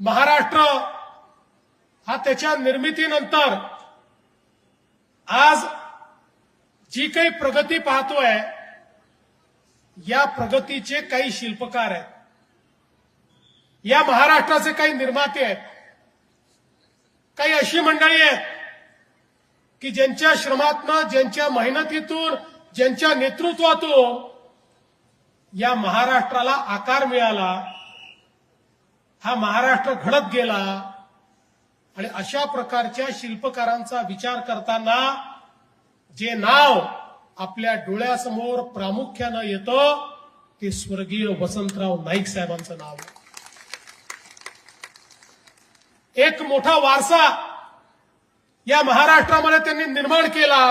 महाराष्ट्र हा त्याच्या निर्मितीनंतर आज जी काही प्रगती पाहतोय या प्रगतीचे काही शिल्पकार आहेत. या महाराष्ट्राचे काही निर्माते आहेत. काही अशी मंडळी आहेत की ज्यांच्या श्रमातनं ज्यांच्या मेहनतीतून ज्यांच्या नेतृत्वातून या महाराष्ट्राला आकार मिळाला हा महाराष्ट्र घडत गेला. आणि अशा प्रकारच्या शिल्पकारांचा विचार करताना जे नाव आपल्या डोळ्यासमोर प्रामुख्यानं येतं ते स्वर्गीय वसंतराव नाईक साहेबांचं नाव एक मोठा वारसा या महाराष्ट्रामध्ये त्यांनी निर्माण केला.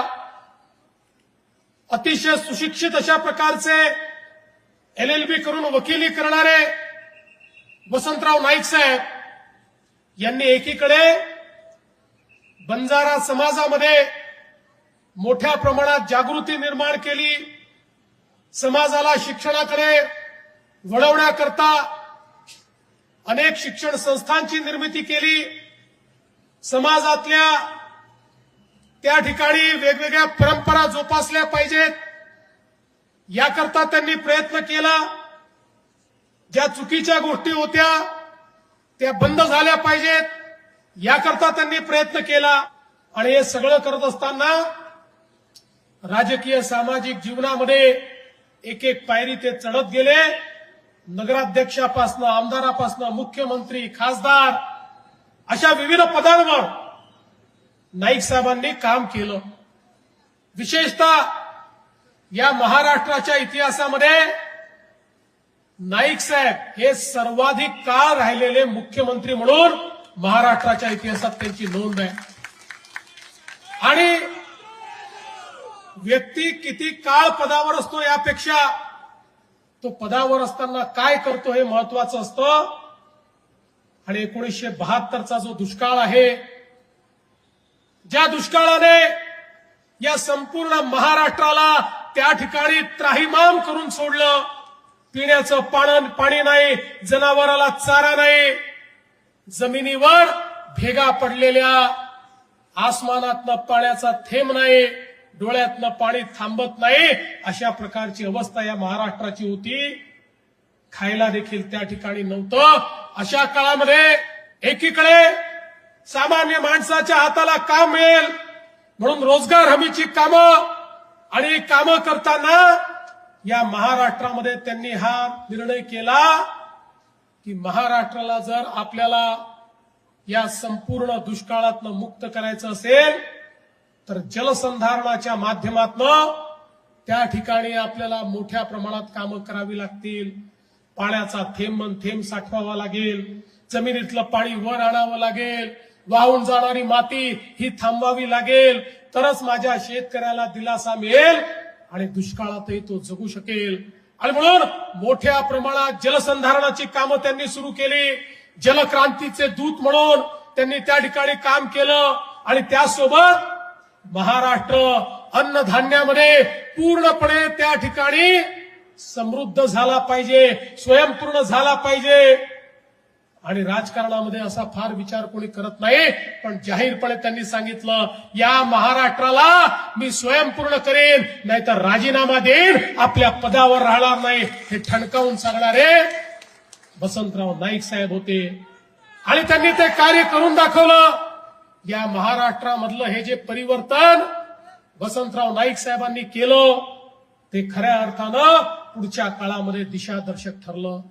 अतिशय सुशिक्षित अशा प्रकारचे एल एल बी करून वकिली करणारे वसंतराव नाईक साहेब यांनी एकीकडे बंजारा समाजामध्ये मोठ्या प्रमाणात जागृती निर्माण केली. समाजाला शिक्षणाकडे वळवण्याकरता अनेक शिक्षण संस्थांची निर्मिती केली. समाजातल्या त्या ठिकाणी वेगवेगळ्या परंपरा जोपासल्या पाहिजेत. याकरता त्यांनी प्रयत्न केला. ज्या चुकीच्या गोष्टी होत्या त्या बंद झाल्या पाहिजेत. याकरता त्यांनी प्रयत्न केला आणि हे सगळं करत असताना राजकीय सामाजिक जीवनामध्ये एक एक पायरी ते चढत गेले. नगराध्यक्षापासनं आमदारापासनं मुख्यमंत्री खासदार अशा विविध पदांवर नाईक साहेबांनी काम केलं. विशेषतः या महाराष्ट्राच्या इतिहासामध्ये नाईक साहेब हे सर्वाधिक काळ राहिलेले मुख्यमंत्री म्हणून महाराष्ट्राच्या इतिहासात त्यांची नोंद आहे. आणि व्यक्ती किती काळ पदावर असतो यापेक्षा तो पदावर असताना काय करतो हे महत्वाचं असतं. आणि एकोणीसशे बहात्तरचा जो दुष्काळ आहे ज्या दुष्काळाने या संपूर्ण महाराष्ट्राला त्या ठिकाणी त्राहिमाम करून सोडलं. पिण्याचं पाण पाणी नाही जनावराला चारा नाही. जमिनीवर भेगा पडलेल्या आसमानातनं पाण्याचा थेंब नाही डोळ्यातनं पाणी थांबत नाही अशा प्रकारची अवस्था या महाराष्ट्राची होती. खायला देखील त्या ठिकाणी नव्हतं. अशा काळामध्ये एकीकडे सामान्य माणसाच्या हाताला काम मिळेल म्हणून रोजगार हमीची कामं आणि कामं करताना या महाराष्ट्रामध्ये त्यांनी हा निर्णय केला की महाराष्ट्राला जर आपल्याला या संपूर्ण दुष्काळातनं मुक्त करायचं असेल तर जलसंधारणाच्या माध्यमातनं त्या ठिकाणी आपल्याला मोठ्या प्रमाणात कामं करावी लागतील. पाण्याचा थेंब थेंब साठवावा लागेल. जमिनीतलं पाणी वर आणावं लागेल. वाहून जाणारी माती ही थांबवावी लागेल. तरच माझ्या शेतकऱ्याला दिलासा मिळेल. आणि दुष्काळातही तो जगू शकेल. आणि म्हणून मोठ्या प्रमाणात जलसंधारणाची कामं त्यांनी सुरू केली. जलक्रांतीचे दूत म्हणून त्यांनी त्या ठिकाणी काम केलं. आणि त्यासोबत महाराष्ट्र अन्नधान्यामध्ये पूर्णपणे त्या ठिकाणी समृद्ध झाला पाहिजे स्वयंपूर्ण झाला पाहिजे. आणि राजकारणामध्ये असा फार विचार कोणी करत नाही. पण जाहीरपणे त्यांनी सांगितलं या महाराष्ट्राला मी स्वयंपूर्ण करेन नाहीतर राजीनामा देईन आपल्या पदावर राहणार नाही. हे ठणकावून सांगणारे वसंतराव नाईक साहेब होते. आणि त्यांनी ते कार्य करून दाखवलं. या महाराष्ट्रामधलं हे जे परिवर्तन वसंतराव नाईक साहेबांनी केलं ते खऱ्या अर्थानं पुढच्या काळामध्ये दिशादर्शक ठरलं.